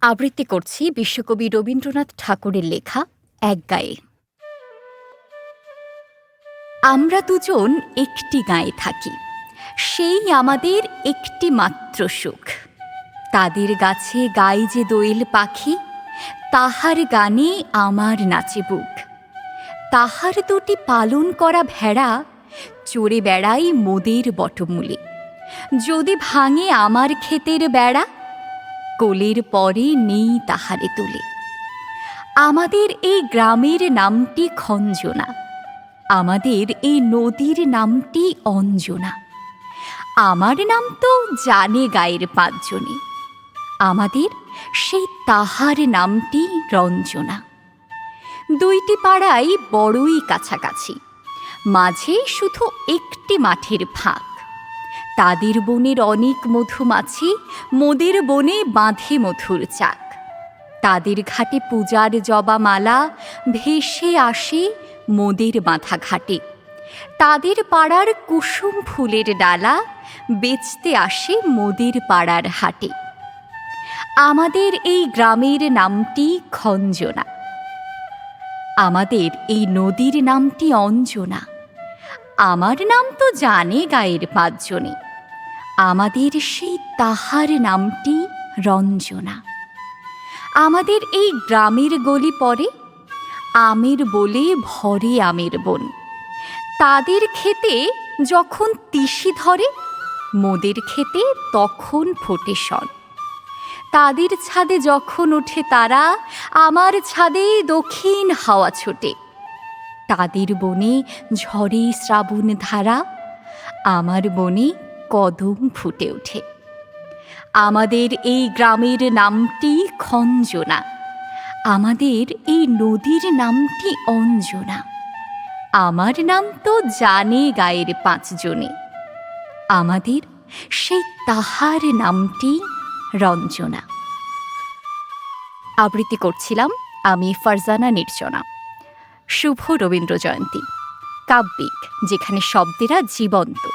আবৃত্তি করছি বিশ্বকবি রবীন্দ্রনাথ ঠাকুরের লেখা এক গায়ে। আমরা দুজন একটি গায়ে থাকি। সেই আমাদের একটি মাত্র সুখ। তাদের গাছে গায়ে যে দোয়েল পাখি, তাহার গানে আমার নাচে বুক। তাহার দুটি পালন করা ভেড়া, চড়ে বেড়াই মোদের বটমূলে। যদি ভাঙে আমার ক্ষেতের বেড়া কোলের পরে নেই তাহারে তুলে। আমাদের এই গ্রামের নামটি খঞ্জনা, আমাদের এই নদীর নামটি অঞ্জনা। আমার নাম তো জানে গায়ের পাঁচজনে, আমাদের সেই তাহার নামটি রঞ্জনা। দুইটি পাড়াই বড়ই কাছাকাছি, মাঝে শুধু একটি মাঠের ফাঁক। তাদের বনের অনেক মধুমাছি মোদের বনে বাঁধে মধুর চাক। তাদের ঘাটে পূজার জবা মালা ভেসে আসে মোদের মাথা ঘাটে। তাদের পাড়ার কুসুম ফুলের ডালা বেচতে আসে মোদের পাড়ার হাটে। আমাদের এই গ্রামের নামটি খঞ্জনা। আমাদের এই নদীর নামটি অঞ্জনা। আমার নাম তো জানে গায়ের পাঁচজনে। আমাদের সেই তাহার নামটি রঞ্জনা। আমাদের এই গ্রামের গলি পরে আমের বলে ভরে আমের বন। তাদের খেতে যখন তিসি ধরে, মোদের খেতে তখন ফোটে সন তাদের ছাদে যখন ওঠে তারা, আমার ছাদে দক্ষিণ হাওয়া ছোটে। তাদের বনে ঝরে শ্রাবণ ধারা, আমার বনে কদম ফুটে ওঠে। আমাদের এই গ্রামের নামটি খঞ্জনা। আমাদের এই নদীর নামটি অঞ্জনা। আমার নাম তো জানে গায়ের পাঁচজনে। আমাদের সেই তাহার নামটি রঞ্জনা। আবৃত্তি করছিলাম আমি ফারজানা নির্জনা। শুভ রবীন্দ্র জয়ন্তী। কাব্যিক, যেখানে শব্দেরা জীবন্ত।